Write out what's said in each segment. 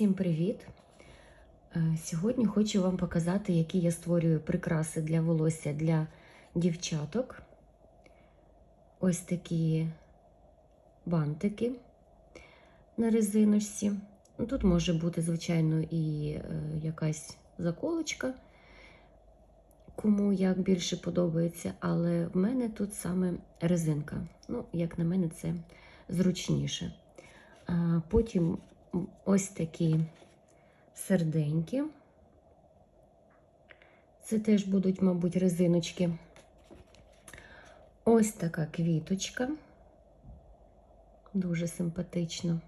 Всім привіт! Е, Сьогодні хочу вам показати, які я створюю прикраси для волосся для дівчаток. Ось такі бантики на резиночці. Ну, Тут може бути, звичайно, і е, якась заколочка, кому як більше подобається, але в мене тут саме резинка. Ну, як на мене, це зручніше. Потім ось такі серденькі. Це теж будуть, мабуть, резиночки. Ось така квіточка. Дуже симпатично.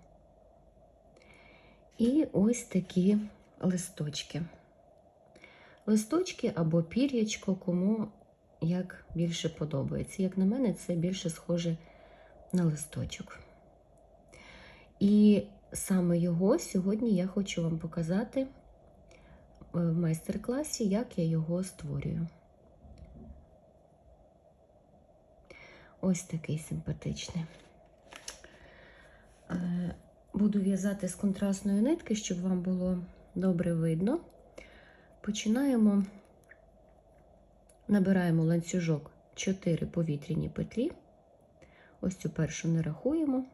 І ось такі листочки. Листочки або пір'ячко, кому як більше подобається. Як на мене, це більше схоже на листочок. І саме його сьогодні я хочу вам показати е, в майстер-класі, як я його створюю. Ось такий симпатичний. Е, Буду в'язати з контрастної нитки, щоб вам було добре видно. Починаємо, набираємо ланцюжок 4 повітряні петлі. Ось цю першу не рахуємо.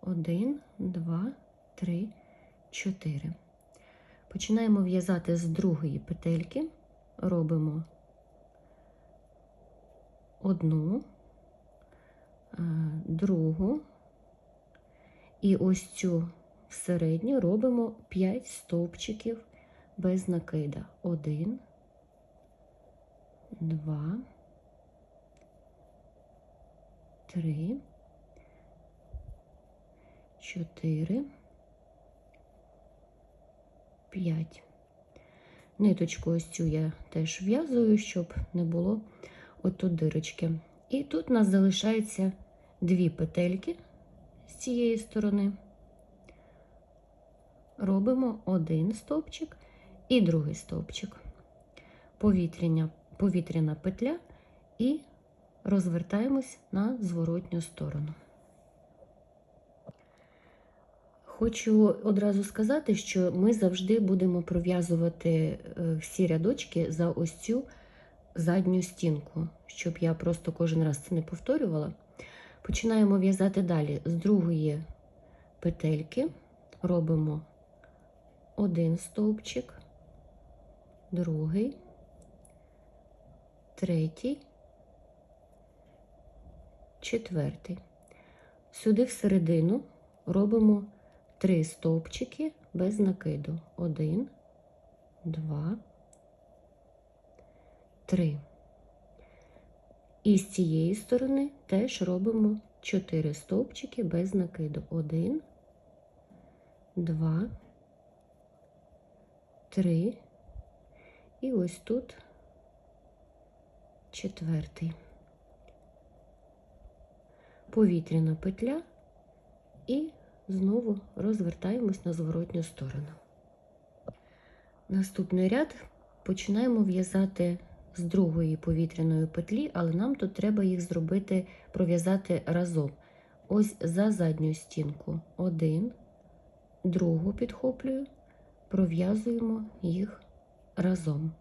1, 2, 3, 4. Починаємо в'язати з другої петельки, робимо одну, другу, і ось цю середню робимо 5 стовпчиків без накида. 1, 2, 3, 4, 5. Ниточку ось цю я теж в'язую, щоб не було отут дирочки. І тут у нас залишається дві петельки з цієї сторони. Робимо один стовпчик і другий стовпчик. Повітряна, повітряна петля і розвертаємось на зворотню сторону. Хочу одразу сказати, що ми завжди будемо пров'язувати всі рядочки за ось цю задню стінку, щоб я просто кожен раз це не повторювала. Починаємо в'язати далі з другої петельки, робимо один стовпчик, другий, третій, четвертий. Сюди всередину робимо три стовпчики без накиду. Один, два, три. І з цієї сторони теж робимо 4 стовпчики без накиду. Один, два, три. І ось тут четвертий. Повітряна петля і знову розвертаємось на зворотню сторону. Наступний ряд починаємо в'язати з другої повітряної петлі, але нам тут треба їх зробити, пров'язати разом. Ось за задню стінку один, другу підхоплюю, пров'язуємо їх разом.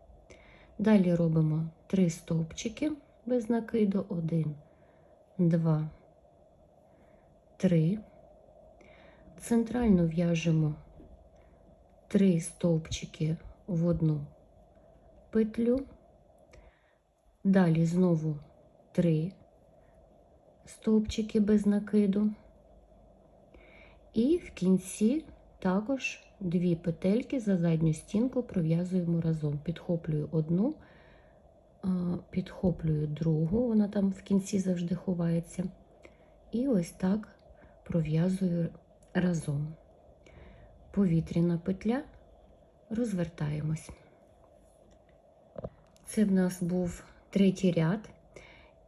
Далі робимо три стовпчики без накиду, один, два, три. Центрально в'яжемо три стовпчики в одну петлю. Далі знову три стовпчики без накиду. І в кінці також дві петельки за задню стінку пров'язуємо разом. Підхоплюю одну, підхоплюю другу, вона там в кінці завжди ховається. І ось так пров'язую разом. Повітряна петля, розвертаємось. Це в нас був третій ряд,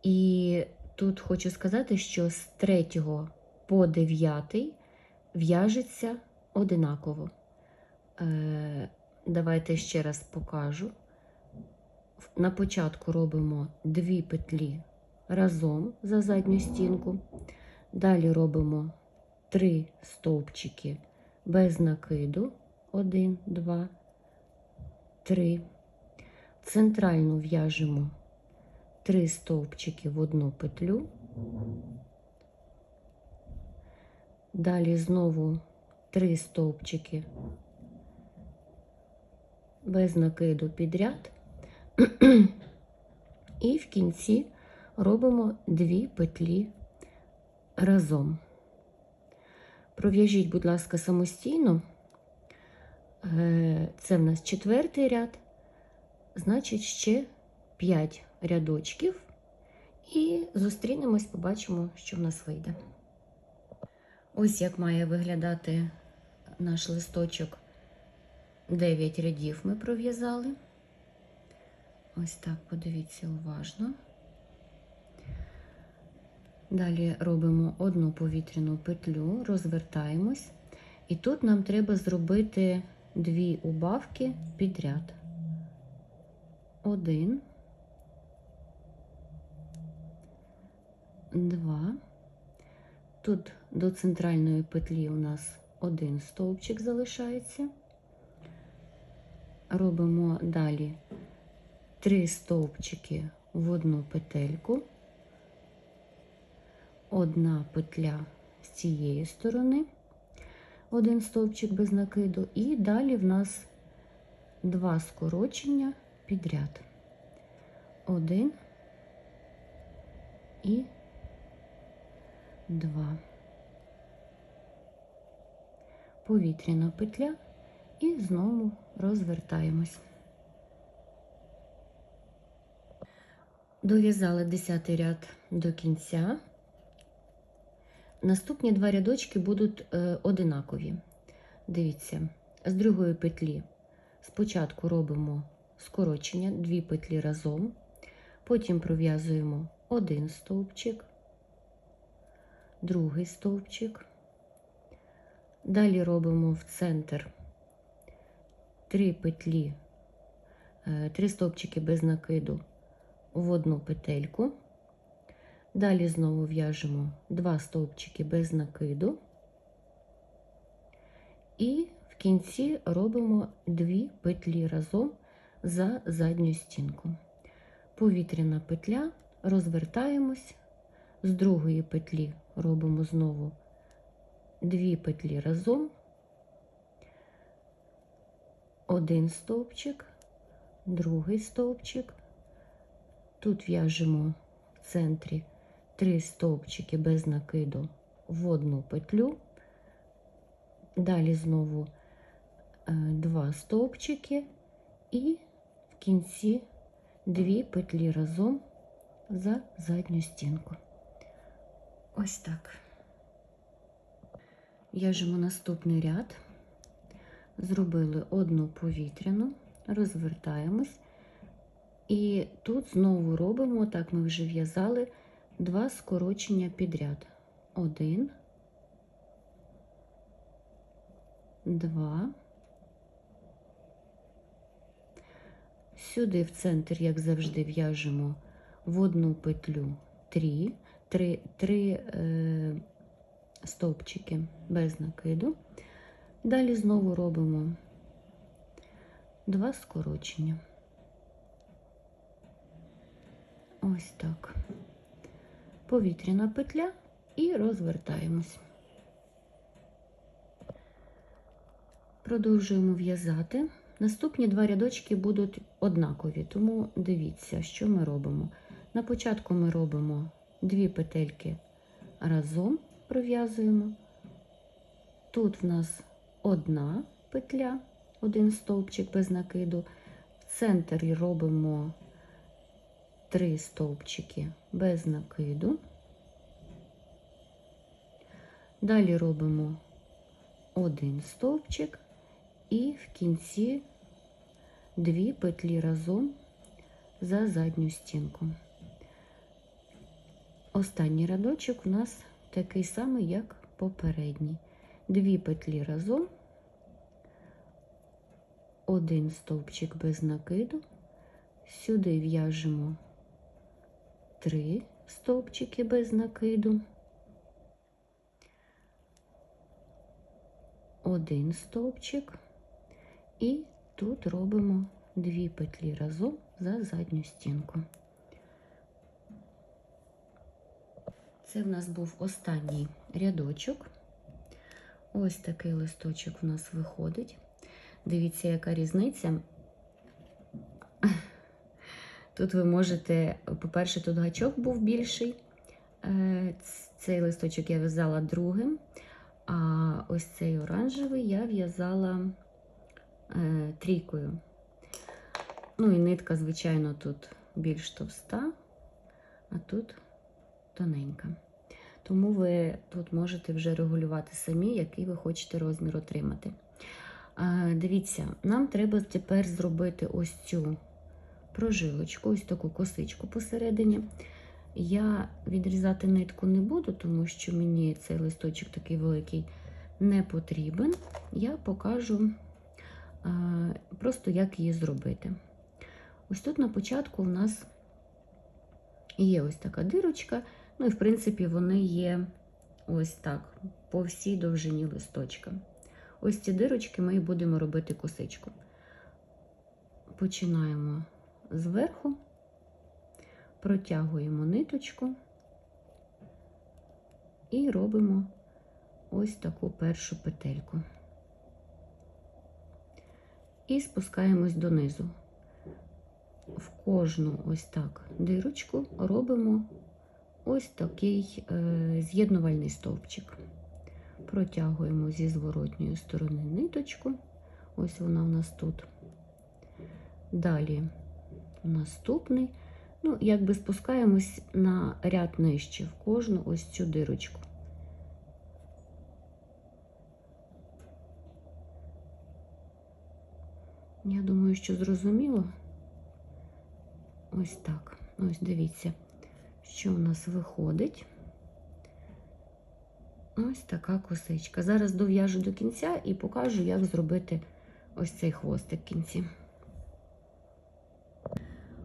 і тут хочу сказати, що з третього по дев'ятий в'яжеться одинаково. Е, Давайте ще раз покажу. На початку робимо дві петлі разом за задню стінку, далі робимо три стовпчики без накиду, 1, 2, 3. Центральну в'яжемо 3 стовпчики в одну петлю. Далі знову 3 стовпчики без накиду підряд. І в кінці робимо 2 петлі разом. Пров'яжіть, будь ласка, самостійно. Е, Це в нас четвертий ряд, значить, ще 5 рядочків. І зустрінемось, побачимо, що в нас вийде. Ось як має виглядати наш листочок. 9 рядів ми пров'язали. Ось так, подивіться уважно. Далі робимо одну повітряну петлю, розвертаємось, і тут нам треба зробити дві убавки підряд. Один, два. Тут до центральної петлі у нас один стовпчик залишається. Робимо далі три стовпчики в одну петельку одна петля з цієї сторони, один стовпчик без накиду, і далі в нас два скорочення підряд. Один і два. Повітряна петля і знову розвертаємось. Дов'язали 10 ряд до кінця. Наступні два рядочки будуть е, одинакові. Дивіться, з другої петлі спочатку робимо скорочення, дві петлі разом, потім пров'язуємо один стовпчик, другий стовпчик. Далі робимо в центр три петлі, е, три стовпчики без накиду в одну петельку. Далі знову в'яжемо два стовпчики без накиду, і в кінці робимо дві петлі разом за задню стінку. Повітряна петля, розвертаємось, з другої петлі робимо знову дві петлі разом, один стовпчик, другий стовпчик. Тут в'яжемо в центрі. Три стовпчики без накиду в одну петлю, далі знову е, два стовпчики і в кінці дві петлі разом за задню стінку. Ось так. В'яжемо наступний ряд, зробили одну повітряну, розвертаємось, і тут знову робимо, так ми вже в'язали два скорочення підряд. Один, два. Сюди в центр, як завжди, в'яжемо в одну петлю три, три, три е, стовпчики без накиду. Далі знову робимо два скорочення. Ось так повітряна петля і розвертаємось. Продовжуємо в'язати. Наступні два рядочки будуть однакові, тому дивіться, що ми робимо. На початку ми робимо дві петельки разом пров'язуємо. Тут в нас одна петля, один стовпчик без накиду. В центрі робимо три стовпчики без накиду. Далі робимо один стовпчик і в кінці дві петлі разом за задню стінку. Останній рядочок у нас такий самий, як попередній. Дві петлі разом, один стовпчик без накиду, сюди в'яжемо три стовпчики без накиду, один стовпчик, І тут робимо дві петлі разом за задню стінку. Це в нас був останній рядочок. Ось такий листочок в нас виходить. Дивіться, яка різниця. Тут ви можете, по-перше, тут гачок був більший. Е, Цей листочок я в'язала другим, а ось цей оранжевий я в'язала е, трійкою. Ну і нитка, звичайно, тут більш товста, а тут тоненька. Тому ви тут можете вже регулювати самі, який ви хочете розмір отримати. Дивіться, нам треба тепер зробити ось цю прожилочку, ось таку косичку посередині. Я відрізати нитку не буду, тому що мені цей листочок такий великий не потрібен. Я покажу а, просто, як її зробити. Ось тут на початку в нас є ось така дирочка. Ну і, в принципі, вони є ось так, по всій довжині листочка. Ось ці дирочки ми і будемо робити косичку. Починаємо зверху, протягуємо ниточку і робимо ось таку першу петельку. І спускаємось донизу. В кожну ось так дирочку робимо ось такий е, з'єднувальний стовпчик. Протягуємо зі зворотньої сторони ниточку. Ось вона у нас тут. Далі наступний. Ну, якби спускаємось на ряд нижче в кожну ось цю дирочку. Я думаю, що зрозуміло. Ось так. Ось дивіться, що у нас виходить. Ось така косичка. Зараз дов'яжу до кінця і покажу, як зробити ось цей хвостик в кінці.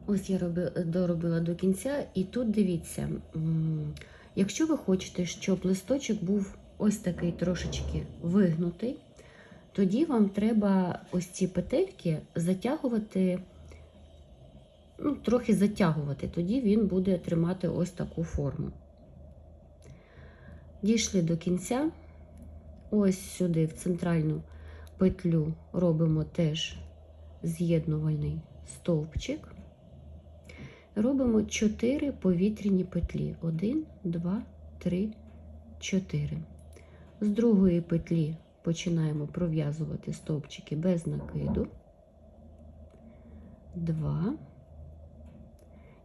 Ось я доробила до кінця, і тут дивіться, якщо ви хочете, щоб листочок був ось такий трошечки вигнутий, тоді вам треба ось ці петельки затягувати, ну, трохи затягувати, тоді він буде тримати ось таку форму. Дійшли до кінця, ось сюди, в центральну петлю, робимо теж з'єднувальний стовпчик. Робимо 4 повітряні петлі. 1, 2, 3, 4. З другої петлі починаємо пров'язувати стовпчики без накиду. 2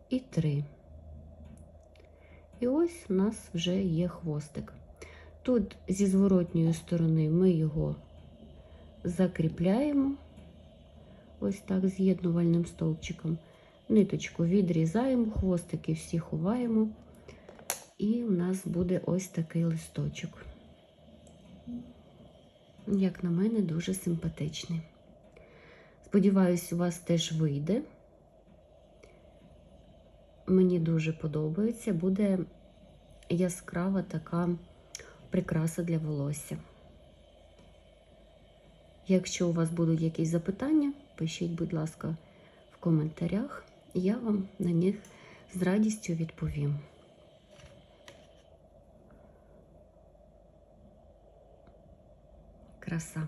і 3. І ось у нас вже є хвостик. Тут зі зворотньої сторони ми його закріпляємо ось так з'єднувальним стовпчиком. Ниточку відрізаємо, хвостики всі ховаємо, і у нас буде ось такий листочок. Як на мене, дуже симпатичний. Сподіваюсь, у вас теж вийде. Мені дуже подобається, буде яскрава така прикраса для волосся. Якщо у вас будуть якісь запитання, пишіть, будь ласка, в коментарях, я вам на них з радістю відповім. Краса.